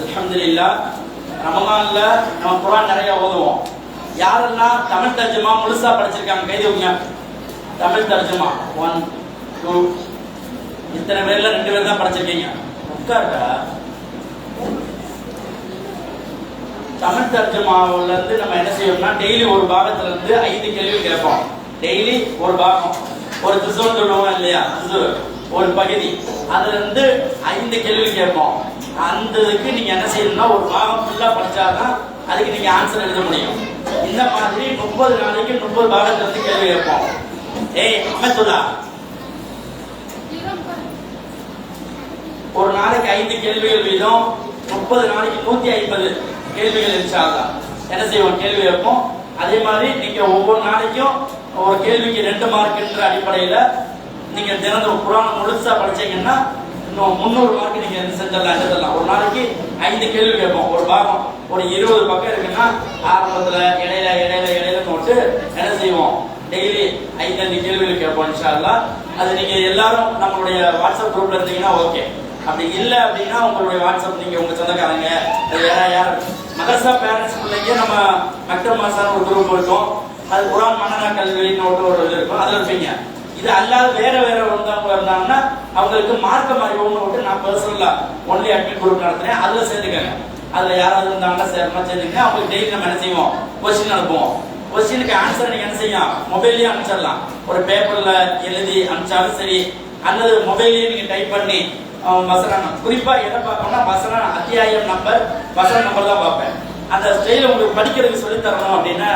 அல்ஹம்துலில்லா ரமலான்ல நம்ம குரான் நிறைய ஓதுவோம். யாரெல்லாம் தமிழ் தர்ஜுமா முழுசா படிச்சிருக்காங்க கைது வைங்க தமிழ் தர்ஜுமா. ஒன் டூ இத்தனை பேர்ல ரெண்டு பேர் தான் படிச்சிருக்கீங்க. உட்காருடா தமிழ் தர்ஜுமாவுல இருந்து நம்ம என்ன செய்யணும்னா டெய்லி ஒரு பாகத்துல இருந்து ஐந்து கேள்வி கேட்போம். டெய்லி ஒரு பாகம். ஒரு திசுவம் சொல்லுவோம் இல்லையா? திசு. ஒரு பகுதி. அதுல இருந்து ஐந்து கேள்வி கேட்போம். அந்த இதுக்கு நீங்க என்ன செய்யணும்னா ஒரு பாகம் ஃபுல்லா படிச்சாதான் அதுக்கு நீங்க ஆன்சர் எழுத முடியும். இந்த மாதிரி முப்பது நாளைக்கு முப்பது பாகத்துல இருந்து கேள்வி கேட்போம். ஏய் அமைச்சுடா ஒரு நாளைக்கு ஐந்து கேள்விகள் வீதம் முப்பது நாளைக்கு நூத்தி ஐம்பது கேள்விகள் இருந்துச்சா என்ன செய்வோம்? கேள்வி வைப்போம் அதே மாதிரி நீங்க ஒவ்வொரு நாளைக்கும் ஒரு கேள்விக்கு ரெண்டு மார்க்ன்ற அடிப்படையில நீங்க தினந்தோறும் குரான் முழுசா படிச்சீங்கன்னா இன்னும் முந்நூறு மார்க் நீங்க செஞ்சிடலாம் எழுதலாம் ஒரு நாளைக்கு ஐந்து கேள்வி கேட்போம். ஒரு பாகம் ஒரு இருபது பக்கம் இருக்குன்னா ஆரம்பத்துல இடையில இடையில இடையில போட்டு என்ன செய்வோம்? டெய்லி ஐந்து கேள்விகள் கேட்போம் இன்ஷால்லா அது நீங்க எல்லாரும் நம்மளுடைய வாட்ஸ்அப் குரூப்ல இருந்தீங்கன்னா ஓகே அப்படி இல்ல அப்படின்னா உங்களுடைய வாட்ஸ்அப் நீங்க உங்க சொந்தக்காரங்க அது யார்? மதர்சா பேரண்ட்ஸ் பிள்ளைங்க நம்ம மக்டர் மாசான ஒரு குரூப் இருக்கும். அது குரான் மன்னனா கல்வின்னு ஒரு ஒரு இது இருக்கும். அதுல இருப்பீங்க. இது அல்லாத வேற வேற வந்தவங்க இருந்தாங்கன்னா அவங்களுக்கு மார்க்கம் அறிவுன்னு விட்டு நான் பர்சனலா ஒன்லி அட்மிட் குரூப் நடத்துறேன். அதுல சேர்த்துக்கங்க அதுல யாராவது இருந்தாங்கன்னா சேரமா சேர்ந்துங்க அவங்களுக்கு டெய்லி நம்ம என்ன செய்வோம்? கொஸ்டின் அனுப்புவோம். கொஸ்டினுக்கு ஆன்சர் நீங்க என்ன செய்யும் மொபைல்லயே அனுப்பிச்சிடலாம். ஒரு பேப்பர்ல எழுதி அனுப்பிச்சாலும் சரி அல்லது மொபைல்லயே நீங்க டைப் பண்ணி அஹ், வசனம் குறிப்பா எதை பார்ப்போம்னா வசனம் அத்தியாயம் நம்பர் வசன நம்பர் தான் பார்ப்பேன். அந்த ஸ்டைல உங்களுக்கு படிக்கிறதுக்கு சொல்லி தரணும் அப்படின்னா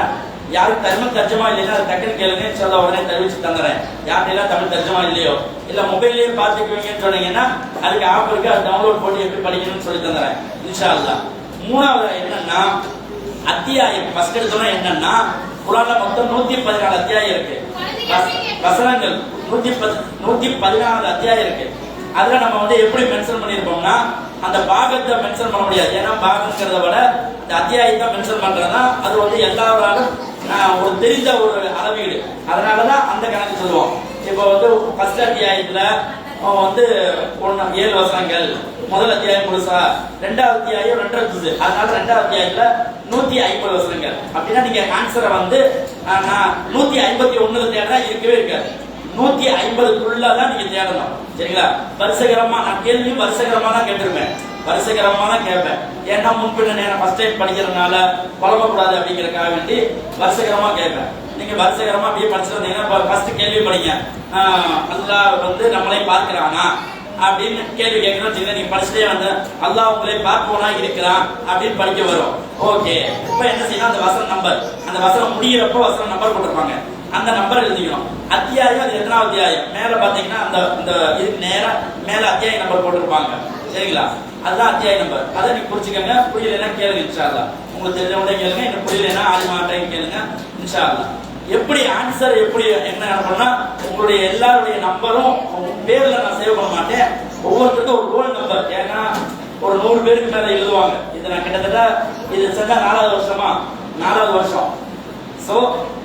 யாருக்கு தமிழ் தர்ஜமா இல்லைன்னா அது டக்குன்னு கேளுங்க சொல்ல உடனே தெரிவிச்சு தந்துறேன். யார்கிட்ட தமிழ் தர்ஜமா இல்லையோ? இல்ல மொபைல்லயே பார்த்துக்குவீங்கன்னு சொன்னீங்கன்னா அதுக்கு ஆப் இருக்கு அது டவுன்லோட் பண்ணி எப்படி படிக்கணும்னு சொல்லி தந்துறேன் இன்ஷா அல்லா மூணாவது என்னன்னா அத்தியாயம். ஃபர்ஸ்ட் எடுத்தோம்னா என்னன்னா குரான்ல மொத்தம் நூத்தி பதினாலு அத்தியாயம் இருக்கு. வசனங்கள் நூத்தி பத் நூத்தி பதினாலு அத்தியாயம் இருக்கு. அதுல நம்ம வந்து எப்படி மென்ஷன் பண்ணிருப்போம்னா அந்த பாகத்தை மென்ஷன் பண்ண முடியாது. ஏன்னா பாகங்கிறத விட இந்த அத்தியாயத்தை மென்ஷன் பண்றதுனா அது வந்து எல்லாராலும் ஒரு தெரிந்த ஒரு அளவீடு. அதனாலதான் அந்த கணக்கு சொல்லுவோம். இப்போ வந்து ஃபர்ஸ்ட் அத்தியாயத்துல வந்து ஒண்ணு ஏழு வசனங்கள். முதல் அத்தியாயம் முழுசா. ரெண்டாவது அத்தியாயம் ரெண்டரை இருந்தது அதனால ரெண்டாவது அத்தியாயத்துல நூத்தி ஐம்பது வசனங்கள். அப்படின்னா நீங்க ஆன்சரை வந்து நான் நூத்தி ஐம்பத்தி ஒண்ணுல தேடா இருக்கவே இருக்காது. நூத்தி ஐம்பதுக்குள்ளதான் நீங்க தேடணும். சரிங்களா? வருஷகரமா நான் கேள்வி வருஷகரமா தான் கேட்டிருப்பேன். வருஷகரமா தான் கேட்பேன் ஏன்னா முன்பின்ன நேரம் ஃபர்ஸ்ட் டைம் படிக்கிறதுனால குழம்பக்கூடாது அப்படிங்கிறக்காக வேண்டி வருஷகரமா கேட்பேன் நீங்க வருஷகரமா அப்படியே படிச்சிருந்தீங்கன்னா வந்தீங்கன்னா ஃபர்ஸ்ட் கேள்வி படிங்க. அல்லாஹ் வந்து நம்மளை பார்க்கிறானா? அப்படின்னு கேள்வி கேட்கணும் வச்சுக்கோங்க. நீங்க படிச்சுட்டே வந்து அல்லாஹ் உங்களை பார்ப்போனா இருக்கிறான் அப்படின்னு படிக்க வரும். ஓகே இப்போ என்ன செய்யணும்? அந்த வசன நம்பர் அந்த வசனம் முடியிறப்போ வசன நம்பர் போட்டிருப்பாங்க. அந்த நம்பர் எழுதிக்கணும். அத்தியாயம் அது எத்தனாவது அத்தியாயம்? மேல பாத்தீங்கன்னா அந்த இந்த இது நேரம் மேல அத்தியாயம் நம்பர் போட்டிருப்பாங்க. சரிங்களா? அதுதான் அத்தியாய நம்பர். அதை நீங்க புரிச்சுக்கோங்க புரியலைன்னா கேளுங்க இன்ஷால்லா உங்களுக்கு தெரிஞ்சவங்க கேளுங்க. என்ன புரியலைன்னா ஆலிமாட்டையும் கேளுங்க இன்ஷால்லா எப்படி ஆன்சர் எப்படி என்ன பண்ணா உங்களுடைய எல்லாருடைய நம்பரும் பேர்ல நான் சேவ் பண்ண மாட்டேன். ஒவ்வொருத்தருக்கும் ஒரு ரோல் நம்பர் ஏன்னா ஒரு நூறு பேருக்கு மேல எழுதுவாங்க. இது நான் கிட்டத்தட்ட இது செஞ்சா நாலாவது வருஷமா? நாலாவது வருஷம். சோ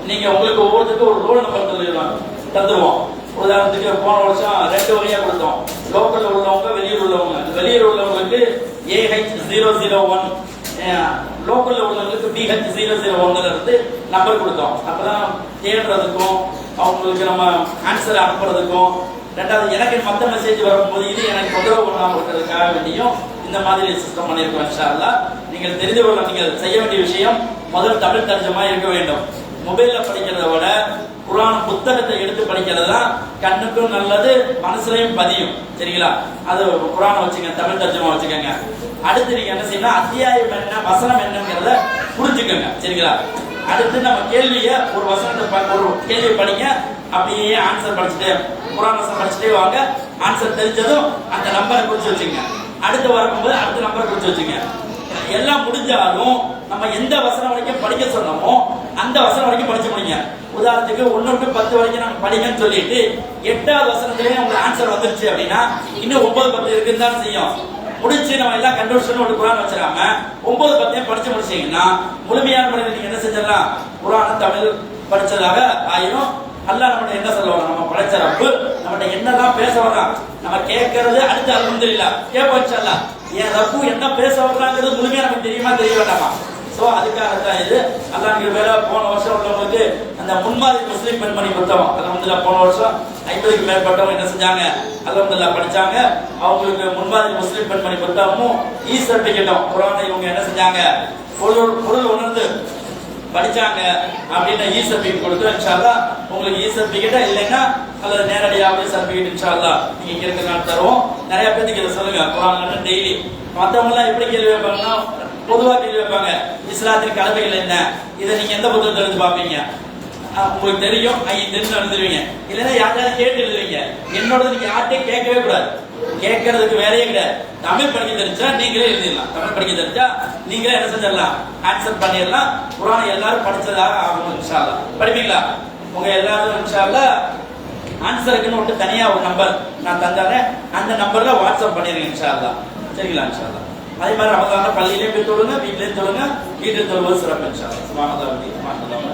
நீங்க உங்களுக்கு ஒவ்வொருத்தருக்கும் ஒரு ரோல் நம்பர் தந்துடுவாங்க தந்துருவோம். உதாரணத்துக்கு போன வருஷம் ரெண்டு வகையா கொடுத்தோம். லோக்கல்ல உள்ளவங்க வெளியூர் உள்ளவங்க. வெளியூர் உள்ளவங்களுக்கு ஏஹெச் ஜீரோ ஜீரோ ஒன் லோக்கல்ல உள்ளவங்களுக்கு பிஹெச் ஜீரோ ஜீரோ ஒன்ல இருந்து நம்பர் கொடுத்தோம். அப்பதான் தேடுறதுக்கும் அவங்களுக்கு நம்ம ஆன்சர் அனுப்புறதுக்கும் ரெண்டாவது எனக்கு மற்ற மெசேஜ் வரும்போது இது எனக்கு தொந்தரவு பண்ணாமல் இருக்கிறதுக்காக வேண்டியும் இந்த மாதிரி சிஸ்டம் பண்ணியிருக்கோம் இன்ஷா நீங்கள் தெரிந்து கொள்ள நீங்கள் செய்ய வேண்டிய விஷயம் முதல் தமிழ் தர்ஜமா இருக்க வேண்டும். மொபைலில் படிக்கிறத விட குரான் புத்தகத்தை எடுத்து படிக்கிறது தான் கண்ணுக்கும் நல்லது மனசுலையும் பதியும். சரிங்களா? அது குரானை வச்சுங்க தமிழ் தர்ஜமா வச்சுக்கோங்க. அடுத்து நீங்க என்ன செய்யணும் அத்தியாயம் என்ன வசனம் என்னங்கிறத புரிஞ்சுக்கோங்க. சரிங்களா? அடுத்து நம்ம கேள்விய ஒரு வசனத்தை ஒரு கேள்வி படிங்க. அப்படியே ஆன்சர் படிச்சுட்டு குரான் வசனம் படிச்சுட்டே வாங்க. ஆன்சர் தெரிஞ்சதும் அந்த நம்பரை குறிச்சு வச்சுங்க அடுத்து வரும்போது அடுத்த நம்பரை குறிச்சு வச்சுங்க எல்லாம் முடிஞ்சாலும் நம்ம எந்த வசனம் வரைக்கும் படிக்க சொன்னோமோ அந்த வசனம் வரைக்கும் படிச்சு முடிங்க. உதாரணத்துக்கு ஒன்னு பத்து வரைக்கும் நம்ம படிங்கன்னு சொல்லிட்டு எட்டாவது வசனத்திலே உங்களுக்கு ஆன்சர் வந்துருச்சு அப்படின்னா இன்னும் ஒன்பது பத்து இருக்குன்னு தான் செய்யும். முடிச்சு நம்ம எல்லாம் கண்டுபிடிச்சு ஒரு குரான் வச்சிடாம ஒன்பது பத்தையும் படிச்சு முடிச்சீங்கன்னா முழுமையான முறையில் நீங்க என்ன செஞ்சிடலாம்? குரான தமிழ் படிச்சதாக ஆயிரும். அல்லா நம்மகிட்ட என்ன சொல்லுவாங்க நம்ம படைச்ச ரப்பு நம்மகிட்ட என்னதான் பேச வரான் நம்ம கேட்கறது அடுத்த அல்ஹம்துலில்லாஹ் கேட்போம் என் ரப்பு என்ன பேச வர்றாங்கிறது முழுமையா நமக்கு தெரியுமா தெரிய வேண்டாமா? ஸோ அதுக்காக தான் இது அல்லாங்கிற வேலை போன வருஷம் உள்ளவங்களுக்கு அந்த முன்மாதிரி முஸ்லீம் பெண்மணி புத்தகம் அல்ஹம்துலில்லாஹ் போன வருஷம் ஐம்பதுக்கு மேற்பட்டவங்க என்ன செஞ்சாங்க? அல்ஹம்துலில்லாஹ் படிச்சாங்க. அவங்களுக்கு முன்மாதிரி முஸ்லீம் பெண்மணி புத்தகமும் இ சர்டிஃபிகேட்டும் குரானை இவங்க என்ன செஞ்சாங்க? பொருள் பொருள் உணர்ந்து படிச்சாங்க அப்படின்னு e இ சர்டிஃபிகேட் கொடுக்குறோம் இன்ஷால்லா உங்களுக்கு e இ சர்டிஃபிகேட்டா இல்லைன்னா அல்லது நேரடியாகவே சர்டிஃபிகேட் இன்ஷால்லா நீங்க இங்க நாள் தருவோம். நிறைய பேருக்கு இதை சொல்லுங்க. குரான் டெய்லி மத்தவங்க எல்லாம் எப்படி கேள்வி வைப்பாங்கன்னா பொதுவாக கேள்வி வைப்பாங்க இஸ்லாத்தின் கடமைகள் என்ன? இதை நீங்க எந்த புத்தகத்தை எடுத்து பார்ப்பீங்க? உங்களுக்கு தெரியும். ஐ தெரிஞ்சு எழுதுவீங்க இல்லைன்னா யார்கிட்ட கேட்டு எழுதுவீங்க. என்னோட நீங்க யார்கிட்டயும் கேட்கவே கூடாது. கேட்கறதுக்கு வேலையே கிடையாது. தமிழ் படிக்க தெரிஞ்சா நீங்களே எழுதிடலாம். தமிழ் படிக்க தெரிஞ்சா நீங்களே என்ன செஞ்சிடலாம்? ஆன்சர் பண்ணிடலாம். குரான் எல்லாரும் படிச்சதாக ஆகும் இன்ஷால்லா படிப்பீங்களா? உங்க எல்லாரும் இன்ஷால்லா ஆன்சருக்குன்னு விட்டு தனியாக ஒரு நம்பர் நான் தந்தாரேன் அந்த நம்பரில் வாட்ஸ்அப் பண்ணிடுங்க இன்ஷால்லா சரிங்களா இன்ஷால்லா அதே மாதிரி ரமதான பள்ளியிலையும் போய் தொழுங்க வீட்லயும் தொழுங்க வீட்டில் தொழுவது சிறப்பு இன்ஷால்லா சுமானதா மாற்றலாம்